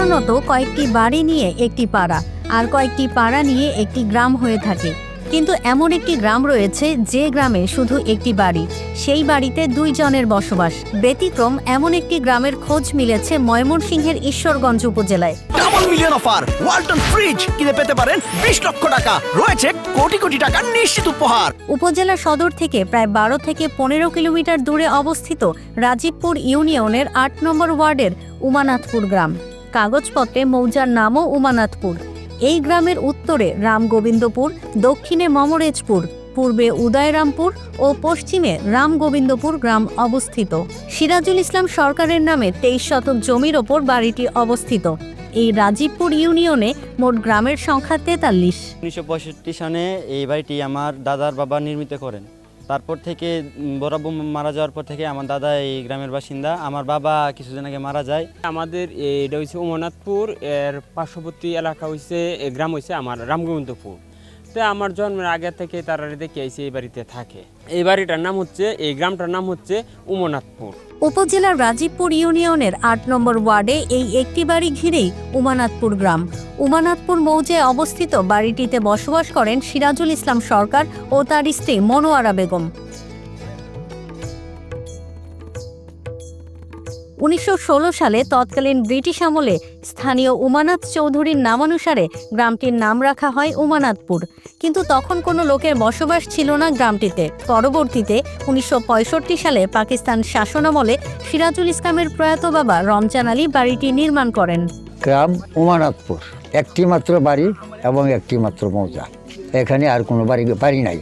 সাধারণত কয়েকটি বাড়ি নিয়ে একটি পাড়া আর কয়েকটি পাড়া নিয়ে একটি গ্রাম হয়ে থাকে। কিন্তু এমন একটি গ্রাম রয়েছে যে গ্রামে শুধু একটি বাড়ি সেই বাড়িতে দুইজনের বসবাস। ব্যতিক্রম এমন একটি গ্রামের খোঁজ মিলেছে ময়মনসিংহের ঈশ্বরগঞ্জ উপজেলায়। Double million offer Walton fridge কিনে পেতে পারেন বিশ লক্ষ টাকা। রয়েছে কোটি কোটি টাকার নিশ্চিত উপহার। উপজেলা সদর থেকে প্রায় বারো থেকে পনেরো কিলোমিটার দূরে অবস্থিত রাজীবপুর ইউনিয়নের আট নম্বর ওয়ার্ডের উমানাথপুর গ্রাম। কাগজপত্রে মৌজার নামও উমানাথপুর। এই গ্রামের উত্তরে রামগোবিন্দপুর, দক্ষিণে মমরেজপুর, পূর্বে উদয়রামপুর ও পশ্চিমে রামগোবিন্দপুর গ্রাম অবস্থিত। সিরাজুল ইসলাম সরকারের নামে তেইশ শতক জমির ওপর বাড়িটি অবস্থিত। এই রাজীবপুর ইউনিয়নে মোট গ্রামের সংখ্যা তেতাল্লিশ। উনিশশো সনে এই বাড়িটি আমার দাদার বাবা নির্মিত করেন। তারপর থেকে বড় বড়াব্বু মারা যাওয়ার পর থেকে আমার দাদা এই গ্রামের বাসিন্দা। আমার বাবা কিছুদিন আগে মারা যায়। আমাদের এটা হচ্ছে অমরনাথপুর এর পার্শ্ববর্তী এলাকা হয়েছে গ্রাম হয়েছে আমার রামগোবিন্দপুর। তো আমার জন্মের আগে থেকে তারা দেখে এসে এই বাড়িতে থাকে। এই বাড়িটার নাম হচ্ছে, এই গ্রামটার নাম হচ্ছে উমনাথপুর। উপজেলার রাজীবপুর ইউনিয়নের আট নম্বর ওয়ার্ডে এই একটি বাড়ি ঘিরেই উমানাথপুর গ্রাম। উমানাথপুর মৌজে অবস্থিত বাড়িটিতে বসবাস করেন সিরাজুল ইসলাম সরকার ও তার স্ত্রী মনোয়ারা বেগম। উনিশশো ষোলো সালে তৎকালীন ব্রিটিশ আমলে স্থানীয় উমানাথ চৌধুরীর নামানুসারে গ্রামটির নাম রাখা হয় উমানাথপুর। কিন্তু তখন কোনো লোকের বসবাস ছিল না গ্রামটিতে। পরবর্তীতে উনিশশো পঁয়ষট্টি সালে পাকিস্তান শাসনামলে সিরাজুল ইসলামের প্রয়াত বাবা রমজান আলী বাড়িটি নির্মাণ করেন। গ্রাম উমানাথপুর। একটি মাত্র বাড়ি এবং একটি মাত্র মৌজা। এখানে আর কোনো বাড়ি বাড়ি নাই।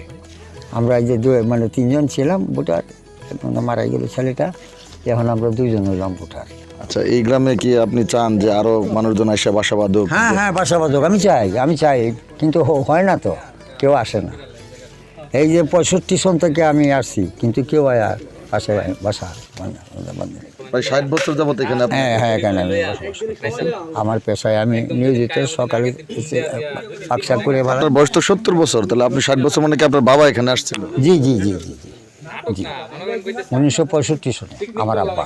আমরা যে দু মানে তিনজন ছিলাম এখন মারা গেল ছেলেটা। এখন আমরা দুইজন হলাম ভোটার। আচ্ছা এই গ্রামে কি আপনি চান যে আরও মানুষজন এসে বাসা বাঁধুক হ্যাঁ হ্যাঁ বাসা বাঁধক আমি চাই আমি চাই কিন্তু হয় না তো কেউ আসে না। এই যে পঁয়ষট্টি সন থেকে আমি আসছি কিন্তু কেউ আর বাসায় বাসা বাঁধে প্রায় ষাট বছর যাবত এখানে হ্যাঁ হ্যাঁ এখানে আমি আমার পেশায় আমি নিয়োজিত সকালে এসে পাকশা করে বয়স তো সত্তর বছর তাহলে আপনি ষাট বছর মানে কি আপনার বাবা এখানে আসছিল? জি জি জি জি। জি। উনিশশো পঁয়ষট্টি সনে আমার আব্বা।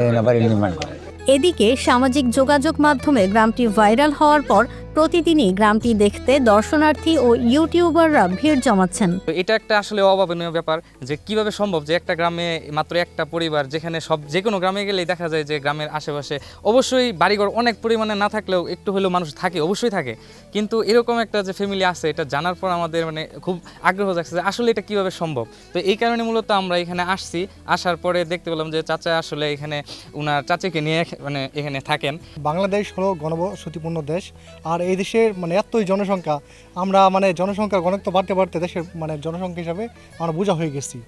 এই বাড়ি নির্মাণ করেন। এদিকে সামাজিক যোগাযোগ মাধ্যমে গ্রামটি ভাইরাল হওয়ার পর প্রতিদিনই গ্রামটি দেখতে দর্শনার্থী ও ইউটিউবাররা ভিড় জমাচ্ছেন। এটা একটা আসলে অভাবনীয় ব্যাপার যে কীভাবে সম্ভব যে একটা গ্রামে মাত্র একটা পরিবার যেখানে সব যে কোনো গ্রামে গেলেই দেখা যায় যে গ্রামের আশেপাশে অবশ্যই বাড়িঘর অনেক পরিমাণে না থাকলেও একটু হলেও মানুষ থাকে, অবশ্যই থাকে। কিন্তু এরকম একটা যে ফ্যামিলি আছে এটা জানার পর আমাদের মানে খুব আগ্রহ জাগছে যে আসলে এটা কীভাবে সম্ভব। তো এই কারণে মূলত আমরা এখানে আসছি, আসার পরে দেখতে পেলাম যে চাচা আসলে এখানে উনার চাচাকে নিয়ে মানে এখানে থাকেন। বাংলাদেশ হলো গণবসতিপূর্ণ দেশ আর এই দেশের মানে এতই জনসংখ্যা আমরা মানে জনসংখ্যার ঘনত্ব বাড়তে বাড়তে দেশের মানে জনসংখ্যা হিসাবে আমরা বোঝা হয়ে গেছি।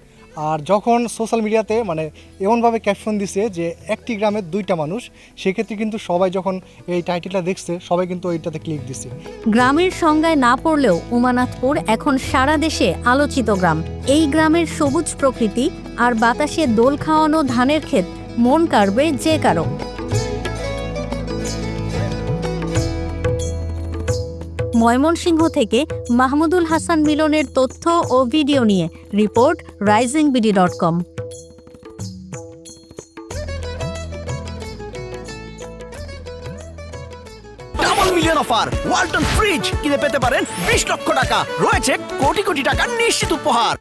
আর যখন সোশ্যাল মিডিয়াতে মানে এমনভাবে ক্যাপশন দিছে যে একটি গ্রামের দুইটা মানুষ সেক্ষেত্রে কিন্তু সবাই যখন এই টাইটেলটা দেখছে সবাই কিন্তু এইটাতে ক্লিক দিছে। গ্রামের সংজ্ঞায় না পড়লেও উমানাথপুর এখন সারা দেশে আলোচিত গ্রাম। এই গ্রামের সবুজ প্রকৃতি আর বাতাসে দোল খাওয়ানো ধানের ক্ষেত মন কাড়বে যে কারও। ময়মনসিংহ থেকে মাহমুদুল হাসান মিলনের তথ্য ও ভিডিও নিয়ে report Rising BD dot com. Million offer, Walton fridge কিনে পেতে পারেন বিশ লক্ষ টাকা। রয়েছে কোটি কোটি টাকা নিশ্চিত উপহার।